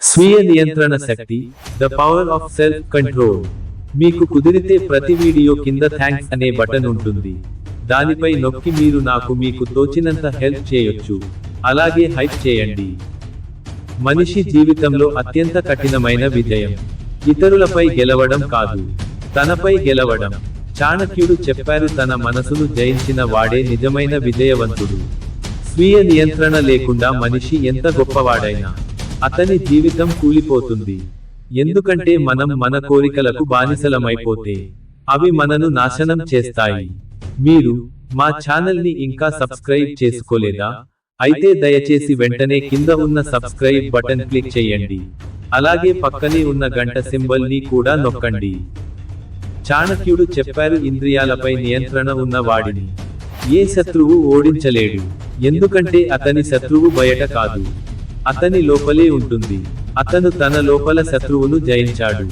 స్వీయ నియంత్రణ శక్తి the power of self control మీకు కుదిరితే ప్రతి వీడియో కింద థ్యాంక్స్ అనే బటన్ ఉంటుంది. దానిపై నొక్కి మీరు నాకు మీకు తోచినంత హెల్ప్ చేయొచ్చు. అలాగే హైప్ చేయండి. మనిషి జీవితంలో అత్యంత కఠినమైన విజయం. ఇతరులపై గెలవడం కాదు. తనపై గెలవడం. చాణక్యుడు చెప్పారు తన మనసును జయించిన వాడే నిజమైన విజయవంతుడు. స్వీయ నియంత్రణ లేకుండా మనిషి ఎంత గొప్పవాడైనా. అతని జీవితం కూలిపోతుంది. ఎందుకంటే మనం మన కోరికలకు బానిసలమైపోతే అవి మనను నాశనం చేస్తాయి. మీరు మా ఛానల్ని ఇంకా సబ్స్క్రైబ్ చేసుకోలేదా? అయితే దయచేసి వెంటనే కింద ఉన్న సబ్స్క్రైబ్ బటన్ క్లిక్ చేయండి. అలాగే పక్కనే ఉన్న గంట సింబల్ని కూడా నొక్కండి. చాణక్యుడు చెప్పారు ఇంద్రియాలపై నియంత్రణ ఉన్న వాడిని. ఏ శత్రువు ఓడించలేడు. ఎందుకంటే అతని శత్రువు బయట కాదు. అతని లోపలే ఉంటుంది. అతను తన లోపల శత్రువును జయించాడు.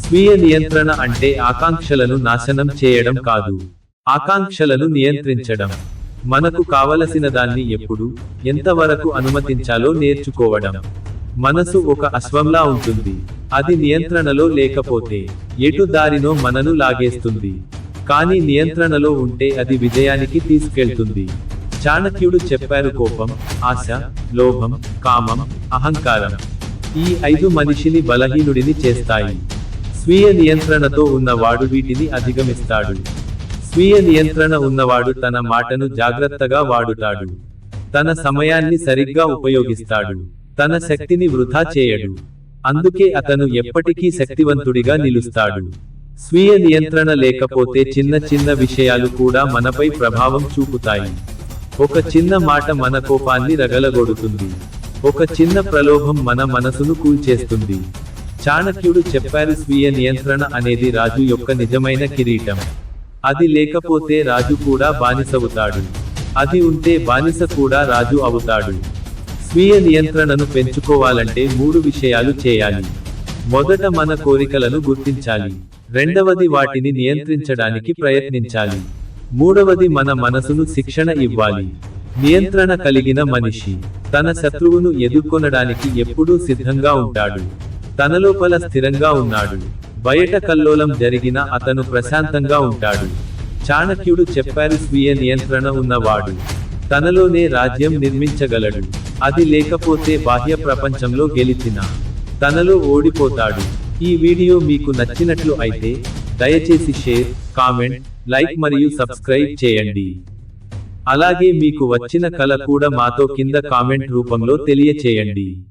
స్వీయ నియంత్రణ అంటే ఆకాంక్షలను నాశనం చేయడం కాదు. ఆకాంక్షలను నియంత్రించడం. మనకు కావలసిన దాన్ని ఎప్పుడు ఎంతవరకు అనుమతించాలో నేర్చుకోవడం. మనసు ఒక అశ్వంలా ఉంటుంది. అది నియంత్రణలో లేకపోతే ఎటు దారినో మనను లాగేస్తుంది. కానీ నియంత్రణలో ఉంటే అది విజయానికి తీసుకెళ్తుంది. చాణక్యుడు చెప్పారు కోపం ఆశ లోభం కామం అహంకారం. ఈ ఐదు మనిషిని బలహీనుడిని చేస్తాయి. స్వీయ నియంత్రణతో ఉన్నవాడు వీటిని అధిగమిస్తాడు. స్వీయ నియంత్రణ ఉన్నవాడు తన మాటను జాగ్రత్తగా వాడుతాడు. తన సమయాన్ని సరిగ్గా ఉపయోగిస్తాడు. తన శక్తిని వృధా చేయడు. అందుకే అతను ఎప్పటికీ శక్తివంతుడిగా నిలుస్తాడు. స్వీయ నియంత్రణ లేకపోతే చిన్న చిన్న విషయాలు కూడా మనపై ప్రభావం చూపుతాయి. ఒక చిన్న మాట మన కోపాన్ని రగలగొడుతుంది. ఒక చిన్న ప్రలోభం మన మనసును కూల్చేస్తుంది. చాణక్యుడు చెప్పారు స్వీయ నియంత్రణ అనేది రాజు యొక్క నిజమైన కిరీటం. అది లేకపోతే రాజు కూడా బానిసవుతాడు. అది ఉంటే బానిస కూడా రాజు అవుతాడు. స్వీయ నియంత్రణను పెంచుకోవాలంటే మూడు విషయాలు చేయాలి. మొదట మన కోరికలను గుర్తించాలి. రెండవది వాటిని నియంత్రించడానికి ప్రయత్నించాలి. మూడవది మన మనసును శిక్షణ ఇవ్వాలి. నియంత్రణ కలిగిన మనిషి తన శత్రువును ఎదుర్కొనడానికి ఎప్పుడూ సిద్ధంగా ఉంటాడు. తన లోపల స్థిరంగా ఉన్నాడు. బయట కల్లోలం జరిగిన అతను ప్రశాంతంగా ఉంటాడు. చాణక్యుడు చెప్పారు స్వీయ నియంత్రణ ఉన్నవాడు. తనలోనే రాజ్యం నిర్మించగలడు. అది లేకపోతే బాహ్య ప్రపంచంలో గెలిచిన తనలో ఓడిపోతాడు. ఈ వీడియో మీకు నచ్చినట్లు అయితే దయచేసి షేర్ కామెంట్ లైక్ మరియు సబ్స్క్రైబ్ చేయండి. అలాగే మీకు వచ్చిన కల కూడా మాతో కింద కామెంట్ రూపంలో తెలియచేయండి.